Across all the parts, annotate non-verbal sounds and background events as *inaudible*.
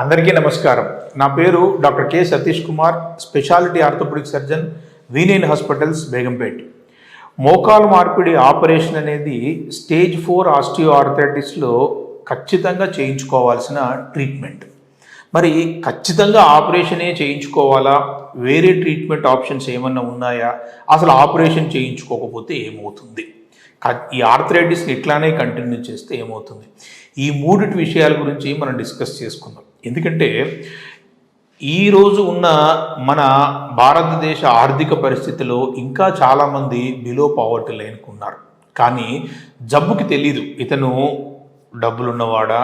అందరికీ నమస్కారం. నా పేరు doctor K Satish Kumar speciality orthopedic surgeon వీనేన్ hospitals Begumpet. మోకాలు మార్పిడి ఆపరేషన్ అనేది స్టేజ్ ఫోర్ ఆస్టియో ఆర్థరైటిస్లో ఖచ్చితంగా చేయించుకోవాల్సిన ట్రీట్మెంట్. మరి ఖచ్చితంగా ఆపరేషనే చేయించుకోవాలా? వేరే ట్రీట్మెంట్ ఆప్షన్స్ ఏమన్నా ఉన్నాయా? అసలు ఆపరేషన్ చేయించుకోకపోతే ఏమవుతుంది? ఈ ఆర్థరైటిస్ని ఇట్లానే కంటిన్యూ చేస్తే ఏమవుతుంది? ఈ మూడిటి విషయాల గురించి మనం డిస్కస్ చేసుకుందాం. ఎందుకంటే ఈరోజు ఉన్న మన భారతదేశ ఆర్థిక పరిస్థితిలో ఇంకా చాలామంది బిలో పావర్టీ లైన్కి ఉన్నారు. కానీ జబ్బుకి తెలీదు. ఇతను డబ్బులున్నవాడా?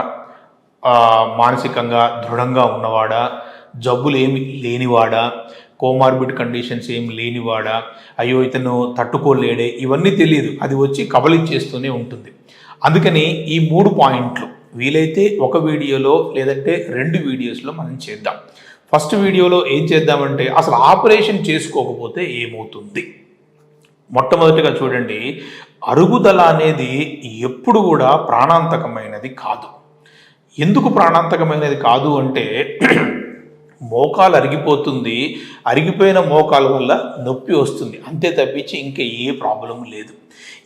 మానసికంగా దృఢంగా ఉన్నవాడా? జబ్బులు ఏమి లేనివాడా? కోమార్బిడ్ కండిషన్స్ ఏం లేనివాడా? అయ్యో ఇతను తట్టుకోలేడే. ఇవన్నీ తెలియదు అది వచ్చి కబలిచ్చేస్తూనే ఉంటుంది. అందుకని ఈ మూడు పాయింట్లు వీలైతే ఒక వీడియోలో లేదంటే రెండు వీడియోస్లో మనం చేద్దాం. ఫస్ట్ వీడియోలో ఏం చేద్దామంటే అసలు ఆపరేషన్ చేసుకోకపోతే ఏమవుతుంది? మొట్టమొదటిగా చూడండి అరుగుదల అనేది ఎప్పుడు కూడా ప్రాణాంతకమైనది కాదు. ఎందుకు ప్రాణాంతకమైనది కాదు అంటే *clears throat* మోకాలు అరిగిపోతుంది. అరిగిపోయిన మోకాల వల్ల నొప్పి వస్తుంది. అంతే తప్పించి ఇంకా ఏ ప్రాబ్లం లేదు.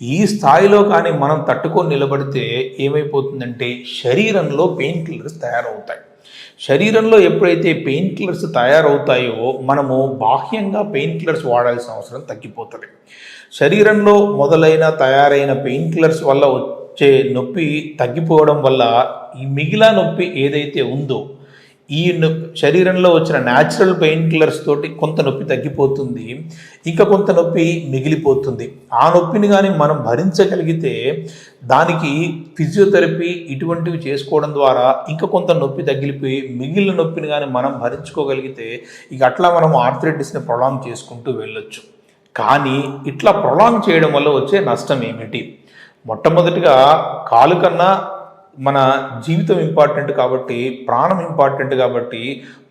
ఈ స్థాయిలో కానీ మనం తట్టుకొని నిలబడితే ఏమైపోతుందంటే శరీరంలో పెయిన్ కిల్లర్స్ తయారవుతాయి. శరీరంలో ఎప్పుడైతే పెయిన్ కిల్లర్స్ తయారవుతాయో మనము బాహ్యంగా పెయిన్ కిల్లర్స్ వాడాల్సిన అవసరం తగ్గిపోతుంది. శరీరంలో మొదలైన తయారైన పెయిన్ కిల్లర్స్ వల్ల వచ్చే నొప్పి తగ్గిపోవడం వల్ల ఈ మిగిలిన నొప్పి ఏదైతే ఉందో ఈ నొప్పి శరీరంలో వచ్చిన న్యాచురల్ పెయిన్ కిల్లర్స్ తోటి కొంత నొప్పి తగ్గిపోతుంది. ఇంకా కొంత నొప్పి మిగిలిపోతుంది. ఆ నొప్పిని కానీ మనం భరించగలిగితే దానికి ఫిజియోథెరపీ ఇటువంటివి చేసుకోవడం ద్వారా ఇంకా కొంత నొప్పి తగిలిపోయి మిగిలిన నొప్పిని కానీ మనం భరించుకోగలిగితే ఇక అట్లా మనం ఆర్థరైటిస్ని ప్రొలాంగ్ చేసుకుంటూ వెళ్ళొచ్చు. కానీ ఇట్లా ప్రొలాంగ్ చేయడం వల్ల వచ్చే నష్టం ఏమిటి? మొట్టమొదటిగా కాలు కన్నా మన జీవితం ఇంపార్టెంట్ కాబట్టి ప్రాణం ఇంపార్టెంట్ కాబట్టి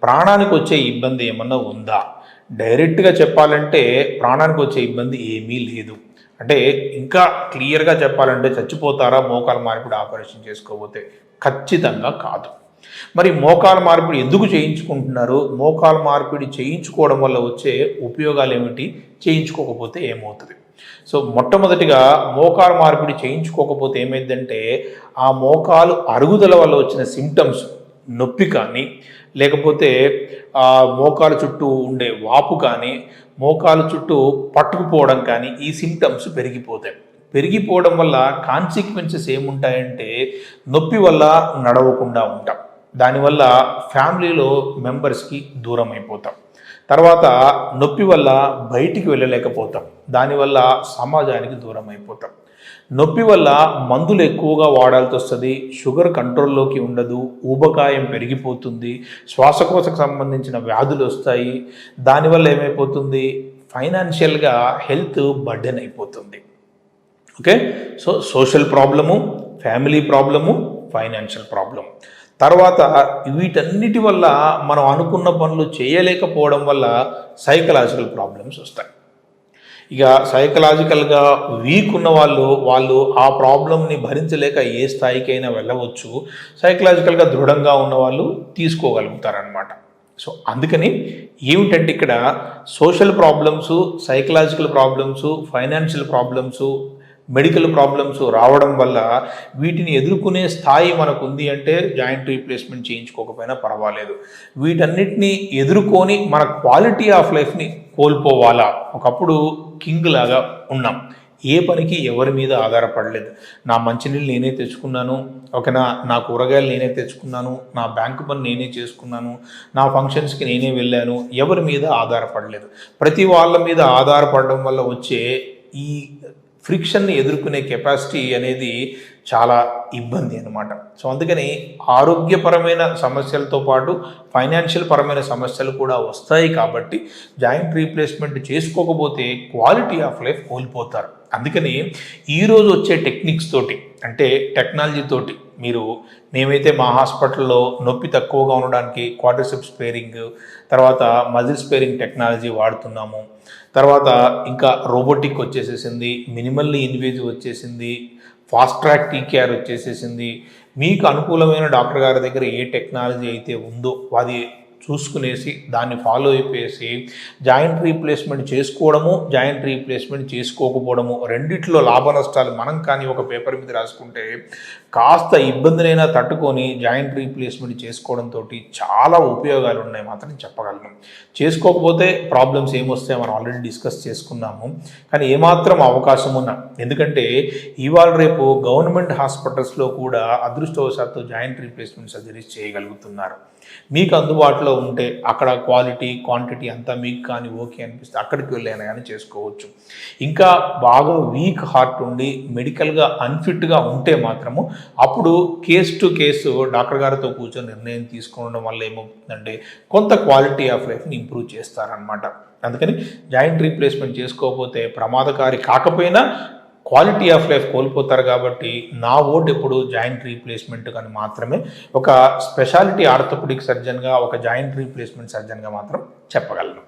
ప్రాణానికి వచ్చే ఇబ్బంది ఏమన్నా ఉందా? డైరెక్ట్గా చెప్పాలంటే ప్రాణానికి వచ్చే ఇబ్బంది ఏమీ లేదు. అంటే ఇంకా క్లియర్గా చెప్పాలంటే చచ్చిపోతారా మోకాలు మార్పిడి ఆపరేషన్ చేసుకోకపోతే ఖచ్చితంగా కాదు. మరి మోకాలు మార్పిడి ఎందుకు చేయించుకుంటున్నారు? మోకాలు మార్పిడి చేయించుకోవడం వల్ల వచ్చే ఉపయోగాలు ఏమిటి? చేయించుకోకపోతే ఏమవుతుంది? సో మొట్టమొదటిగా మోకాలు మార్పిడి చేయించుకోకపోతే ఏమైందంటే ఆ మోకాలు అరుగుదల వల్ల వచ్చిన సిమ్టమ్స్ నొప్పి కానీ లేకపోతే ఆ మోకాలు చుట్టూ ఉండే వాపు కానీ మోకాలు చుట్టూ పట్టుకుపోవడం కానీ ఈ సిమ్టమ్స్ పెరిగిపోతాయి. పెరిగిపోవడం వల్ల కాన్సిక్వెన్సెస్ ఏముంటాయంటే నొప్పి వల్ల నడవకుండా ఉంటాం. దానివల్ల ఫ్యామిలీలో మెంబర్స్కి దూరం అయిపోతాం తర్వాత నొప్పి వల్ల బయటికి వెళ్ళలేకపోతాం. దానివల్ల సమాజానికి దూరం అయిపోతాం నొప్పి వల్ల మందులు ఎక్కువగా వాడాల్సి వస్తుంది షుగర్ కంట్రోల్లోకి ఉండదు ఊబకాయం పెరిగిపోతుంది శ్వాసకోశకు సంబంధించిన వ్యాధులు వస్తాయి. దానివల్ల ఏమైపోతుంది? ఫైనాన్షియల్గా హెల్త్ బర్డెన్ అయిపోతుంది. Okay? So social problem family problem financial problem తర్వాత వీటన్నిటి వల్ల మనం అనుకున్న పనులు చేయలేకపోవడం వల్ల సైకలాజికల్ ప్రాబ్లమ్స్ వస్తాయి. ఇక సైకలాజికల్గా వీక్ ఉన్న వాళ్ళు వాళ్ళు ఆ ప్రాబ్లమ్ని భరించలేక ఏ స్థాయికైనా వెళ్ళవచ్చు. సైకలాజికల్గా దృఢంగా ఉన్న వాళ్ళు తీసుకోగలుగుతారనమాట సో అందుకని ఏమిటంటే ఇక్కడ social problems psychological problems financial problems medical problems రావడం వల్ల వీటిని ఎదుర్కొనే స్థాయి మనకు ఉంది అంటే జాయింట్ రీప్లేస్మెంట్ చేయించుకోకపోయినా పర్వాలేదు. వీటన్నిటిని ఎదుర్కొని మన క్వాలిటీ ఆఫ్ లైఫ్ని కోల్పోవాలా? ఒకప్పుడు కింగ్ లాగా ఉన్నాం. ఏ పనికి ఎవరి మీద ఆధారపడలేదు. నా మంచినీళ్ళు నేనే తెచ్చుకున్నాను. ఒక నా నా కూరగాయలు నేనే తెచ్చుకున్నాను. నా బ్యాంకు పని నేనే చేసుకున్నాను. నా ఫంక్షన్స్కి నేనే వెళ్ళాను. ఎవరి మీద ఆధారపడలేదు. ప్రతి వాళ్ళ మీద ఆధారపడడం వల్ల వచ్చే ఈ ఫ్రిక్షన్ని ఎదుర్కొనే కెపాసిటీ అనేది చాలా ఇబ్బంది అనమాట సో అందుకని ఆరోగ్యపరమైన సమస్యలతో పాటు ఫైనాన్షియల్ పరమైన సమస్యలు కూడా వస్తాయి కాబట్టి జాయింట్ రీప్లేస్మెంట్ చేసుకోకపోతే క్వాలిటీ ఆఫ్ లైఫ్ కోల్పోతారు. అందుకని ఈరోజు వచ్చే టెక్నిక్స్ తోటి అంటే టెక్నాలజీ తోటి మీరు మేమైతే మా హాస్పిటల్లో నొప్పి తక్కువగా ఉండడానికి క్వార్టర్సిప్ స్పేరింగ్ తర్వాత మజిల్ స్పేరింగ్ టెక్నాలజీ వాడుతున్నాము. తర్వాత ఇంకా రోబోటిక్ వచ్చేసేసింది మినిమల్లీ ఇన్వేజివ్ వచ్చేసింది ఫాస్ట్ ట్రాక్ టీకేఆర్ వచ్చేసేసింది. మీకు అనుకూలమైన డాక్టర్ గారి దగ్గర ఏ టెక్నాలజీ అయితే ఉందో అది చూసుకునేసి దాన్ని ఫాలో అయిపోయేసి జాయింట్ రీప్లేస్మెంట్ చేసుకోవడము జాయింట్ రీప్లేస్మెంట్ చేసుకోకపోవడము రెండిట్లో లాభ నష్టాలు మనం కానీ ఒక పేపర్ మీద రాసుకుంటే కాస్త ఇబ్బందినైనా తట్టుకొని జాయింట్ రీప్లేస్మెంట్ చేసుకోవడంతో చాలా ఉపయోగాలు ఉన్నాయి మాత్రం చెప్పగలను. చేసుకోకపోతే ప్రాబ్లమ్స్ ఏమొస్తాయో మనం ఆల్రెడీ డిస్కస్ చేసుకున్నాము. కానీ ఏమాత్రం అవకాశం ఉన్నా ఎందుకంటే ఇవాళ రేపు గవర్నమెంట్ హాస్పిటల్స్లో కూడా అదృష్టవశాత్తు జాయింట్ రీప్లేస్మెంట్ సర్జరీస్ చేయగలుగుతున్నారు. మీకు అందుబాటులో ఉంటే అక్కడ క్వాలిటీ క్వాంటిటీ అంతా మీకు కానీ ఓకే అనిపిస్తే అక్కడికి వెళ్ళాను కానీ చేసుకోవచ్చు. ఇంకా బాగా వీక్ హార్ట్ ఉండి మెడికల్గా అన్ఫిట్గా ఉంటే మాత్రము అప్పుడు కేస్ టు కేసు డాక్టర్ గారితో కూర్చొని నిర్ణయం తీసుకోవడం వల్ల ఏమవుతుందంటే కొంత క్వాలిటీ ఆఫ్ లైఫ్ని ఇంప్రూవ్ చేస్తారనమాట అందుకని జాయింట్ రీప్లేస్మెంట్ చేసుకోకపోతే ప్రమాదకారి కాకపోయినా క్వాలిటీ ఆఫ్ లైఫ్ కోల్పోతారు కాబట్టి నా ఓట్ ఎప్పుడు జాయింట్ రీప్లేస్మెంట్ కానీ మాత్రమే ఒక స్పెషాలిటీ ఆర్థోపెడిక్ సర్జన్గా ఒక జాయింట్ రీప్లేస్మెంట్ సర్జన్గా మాత్రం చెప్పగలను.